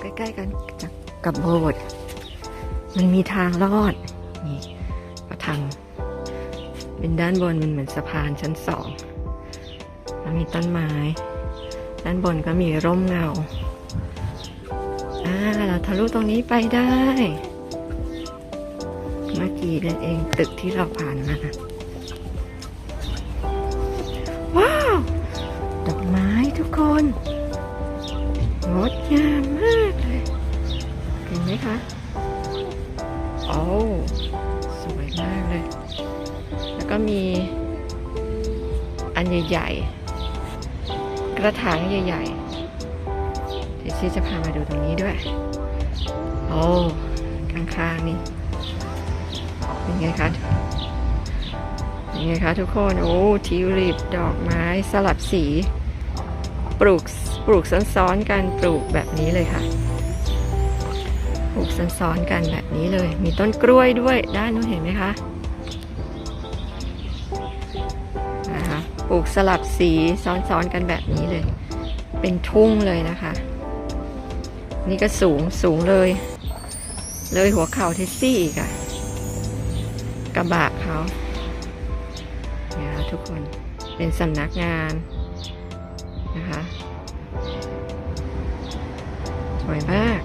ใกล้ ๆ กันกับโบสถ์มันมีทางลอด นี่ก็ทำเป็นด้านบนมันเหมือนสะพานชั้นสองแล้วมีต้นไม้ ด้านบนก็มีร่มเงาอ่าเราทะลุตรงนี้ไปได้ เมื่อกี้นั่นเองตึกที่เราผ่านมาว้าว ดอกไม้ทุกคน งดงามมากเลยเห็นไหมคะโอ้สวยมากเลย แล้วก็มีอันใหญ่ๆ กระถางใหญ่ๆเดี๋ยวซี่จะพามาดูตรงนี้ด้วย โอ้ข้างๆนี่เป็นไงคะเป็นไงคะทุกคน โอ้ทิวลิปดอกไม้สลับสี ปลูกปลูกซ้อนๆกันปลูกแบบนี้เลยค่ะ ปลูกซ้อนๆกันแบบนี้เลย มีต้นกล้วยด้วยด้านนู้นเห็นไหมคะนะคะปลูกสลับสีซ้อนๆกันแบบนี้เลย เป็นทุ่งเลยนะคะ นี่ก็สูงสูงเลย เลยหัวเข่าเทสซี่อีกอะกระบะเขาเนี่ยค่ะทุกคนเป็นสำนักงาน นะคะ สวยมาก